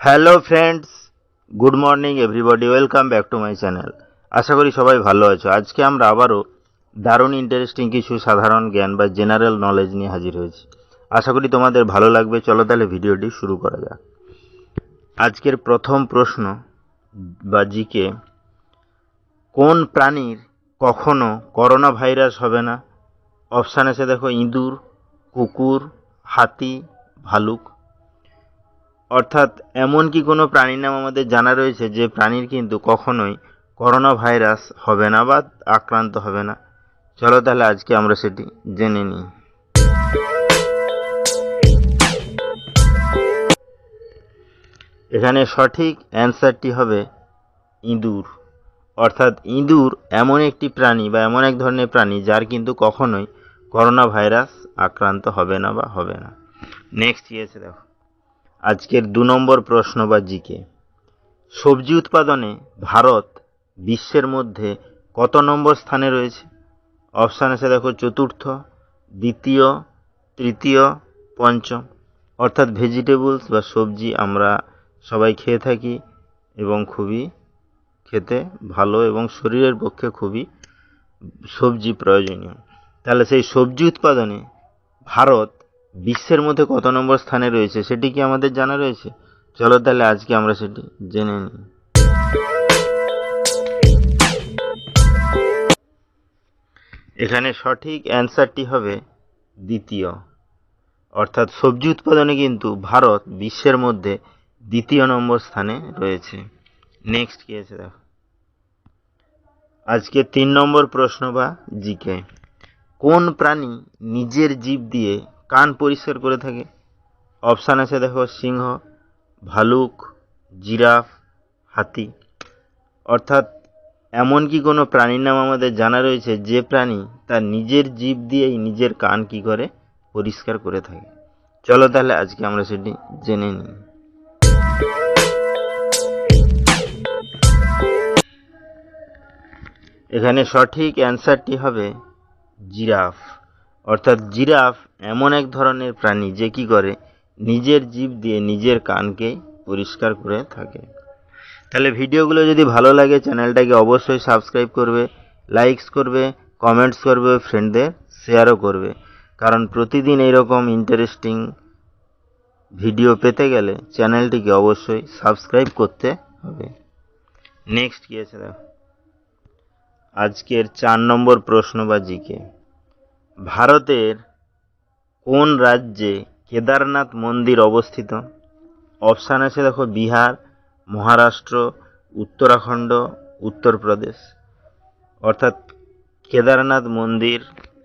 Hello friends, good morning everybody, welcome back to my channel. আশা করি সবাই ভালো আছো। আজকে আমরা আবারও দারুণ ইন্টারেস্টিং কিছু সাধারণ জ্ঞান বা জেনারেল নলেজ নিয়ে হাজির হয়েছি। আশা করি তোমাদের ভালো লাগবে। চলো তাহলে ভিডিওটি শুরু করা যাক। আজকের প্রথম প্রশ্ন বা জিকে, কোন প্রাণীর কখনো করোনা ভাইরাস হবে না? অপশান আছে দেখো, ইঁদুর, কুকুর, হাতি, ভালুক। অর্থাৎ এমন কি কোনো প্রাণীর নাম আমাদের জানা রয়েছে যে প্রাণীর কিন্তু কখনোই করোনা ভাইরাস হবে না বা আক্রান্ত হবে না? চলো তাহলে আজকে আমরা সেটি জেনে নিই। এখানে সঠিক অ্যান্সারটি হবে ইঁদুর। অর্থাৎ ইঁদুর এমন একটি প্রাণী বা এমন এক ধরনের প্রাণী যার কিন্তু কখনোই করোনা ভাইরাস আক্রান্ত হবে না বা হবে না। নেক্সট ইয়েছে দেখো। আজকের দু নম্বর প্রশ্ন বা জিকে সবজি উৎপাদনে ভারত বিশ্বের মধ্যে কত নম্বর স্থানে রয়েছে? অপশান আছে দেখো চতুর্থ, দ্বিতীয়, তৃতীয়, পঞ্চম। অর্থাৎ ভেজিটেবলস বা সবজি আমরা সবাই খেয়ে থাকি এবং খুবই খেতে ভালো এবং শরীরের পক্ষে খুবই সবজি প্রয়োজনীয়। তাহলে সেই সবজি উৎপাদনে ভারত বিশ্বের মধ্যে কত নম্বর স্থানে রয়েছে সেটি কি আমাদের জানা রয়েছে? চলো তাহলে আজকে আমরা সেটি জেনে নিই। এখানে সঠিক অ্যান্সারটি হবে দ্বিতীয়। অর্থাৎ সবজি উৎপাদনে কিন্তু ভারত বিশ্বের মধ্যে দ্বিতীয় নম্বর স্থানে রয়েছে। নেক্সট কি আছে দেখো। আজকে তিন নম্বর প্রশ্ন বা জিকে। কোন প্রাণী নিজের জীব দিয়ে কান পরিষ্কার করে থাকে। অপশান আছে দেখো, সিংহ, ভালুক, জিরাফ, হাতি। অর্থাৎ এমন কি কোনো প্রাণীর নাম আমাদের জানা রয়েছে, যে প্রাণী তার নিজের জীব দিয়েই নিজের কান কি করে? পরিষ্কার করে থাকে। চলো তাহলে আজকে আমরা সেটি জেনে নিই। এখানে সঠিক অ্যান্সারটি হবে জিরাফ। অর্থাৎ জিরাফ এমন এক ধরনের প্রাণী যে কি করে নিজের জীব দিয়ে নিজের কানকে পরিষ্কার করে থাকে। তাহলে ভিডিওগুলো যদি ভালো লাগে, চ্যানেলটাকে অবশ্যই সাবস্ক্রাইব করবে লাইকস করবে কমেন্টস করবে ফ্রেন্ডদের শেয়ারও করবে। কারণ প্রতিদিন এইরকম ইন্টারেস্টিং ভিডিও পেতে গেলে চ্যানেলটিকে অবশ্যই সাবস্ক্রাইব করতে হবে। নেক্সট কী আছে দেখো? আজকের চার নম্বর প্রশ্ন বা জিকে। ভারতের কোন রাজ্যে কেদারনাথ মন্দির অবস্থিত? অপশান আছে দেখো বিহার, মহারাষ্ট্র, উত্তরাখণ্ড, উত্তরপ্রদেশ। অর্থাৎ কেদারনাথ মন্দির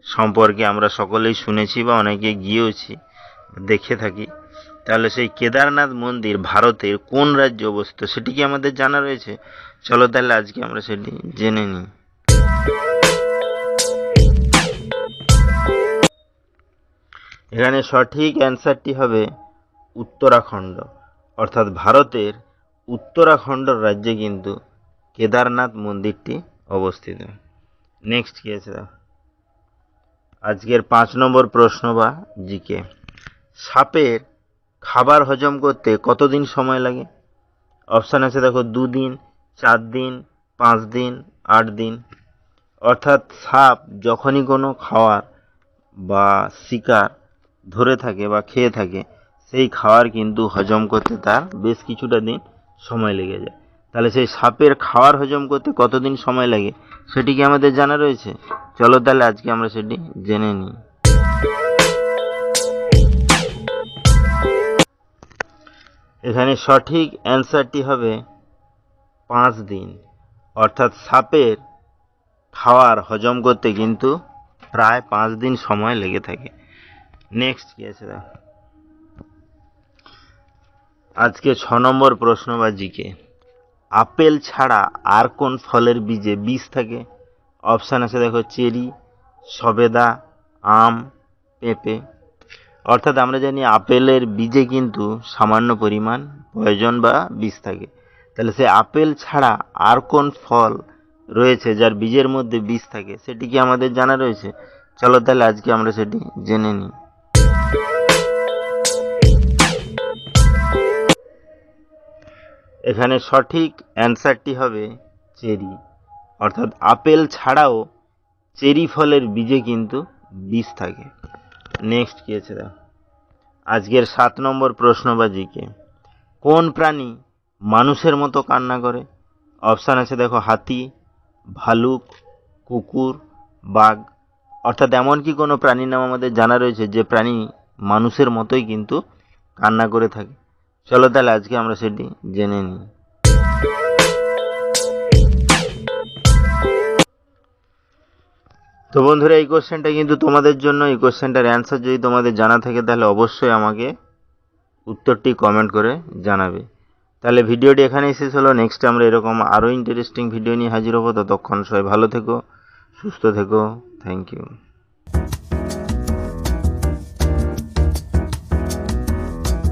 সম্পর্কে আমরা সকলেই শুনেছি বা অনেকে গিয়েওছি, দেখে থাকি। তাহলে সেই কেদারনাথ মন্দির ভারতের কোন রাজ্যে অবস্থিত সেটি কি আমাদের জানা রয়েছে? চলো তাহলে আজকে আমরা সেটি জেনে নিই। এখানে সঠিক অ্যান্সারটি হবে উত্তরাখণ্ড। অর্থাৎ ভারতের উত্তরাখণ্ড রাজ্যে কিন্তু কেদারনাথ মন্দিরটি অবস্থিত। নেক্সট কী আছে? আজকের পাঁচ নম্বর প্রশ্ন বা জিকে সাপের খাবার হজম করতে কতদিন সময় লাগে? অপশান আছে দেখো, দুদিন চার দিন পাঁচ দিন আট দিন অর্থাৎ সাপ যখনই কোনো খাওয়ার বা শিকার ধরে থাকে বা খেয়ে থাকে, সেই খাওয়ার কিন্তু হজম করতে তার বেশ কিছুটা দিন সময় লেগে যায়। তাহলে সেই সাপের খাওয়ার হজম করতে কতদিন সময় লাগে, সেটি কি আমাদের জানা রয়েছে? চলো তাহলে আজকে আমরা সেটি জেনে নিই। এখানে সঠিক অ্যান্সারটি হবে পাঁচ দিন। অর্থাৎ সাপের খাওয়ার হজম করতে কিন্তু প্রায় পাঁচ দিন সময় লেগে থাকে। নেক্সট কি আছে দেখো। আজকে ছ নম্বর প্রশ্ন বা জিকে। আপেল ছাড়া আর কোন ফলের বীজে বীজ থাকে? অপশান আছে দেখো চেরি, সবেদা, আম, পেঁপে। অর্থাৎ আমরা জানি আপেলের বীজে কিন্তু সামান্য পরিমাণ প্রয়োজন বা বীজ থাকে। তাহলে সে আপেল ছাড়া আর কোন ফল রয়েছে যার বীজের মধ্যে বীজ থাকে, সেটি কি আমাদের জানা রয়েছে? চলো তাহলে আজকে আমরা সেটি জেনে নিই। এখানে সঠিক অ্যান্সারটি হবে চেরি। অর্থাৎ আপেল ছাড়াও চেরি ফলের বীজে কিন্তু বীজ থাকে। নেক্সট কি আছে দেখো। আজকের সাত নম্বর প্রশ্নবাজিকে কোন প্রাণী মানুষের মতো কান্না করে? অপশান আছে দেখো, হাতি, ভালুক, কুকুর, বাঘ। অর্থাৎ এমন কি কোনো প্রাণীর নাম আমাদের জানা রয়েছে যে প্রাণী মানুষের মতোই কিন্তু কান্না করে থাকে? চলো তাহলে আজকে আমরা সেটি জেনে নিই। তো বন্ধুরা, এই কোশ্চেনটা কিন্তু তোমাদের জন্য, এই কোশ্চেনটার অ্যান্সার যদি তোমাদের জানা থাকে, তাহলে অবশ্যই আমাকে উত্তরটি কমেন্ট করে জানাবে। তাহলে ভিডিওটি এখানেই শেষ হলো। নেক্সট আমরা এরকম আরও ইন্টারেস্টিং ভিডিও নিয়ে হাজির হব। ততক্ষণ সবাই ভালো থেকো, সুস্থ থেকো। Thank you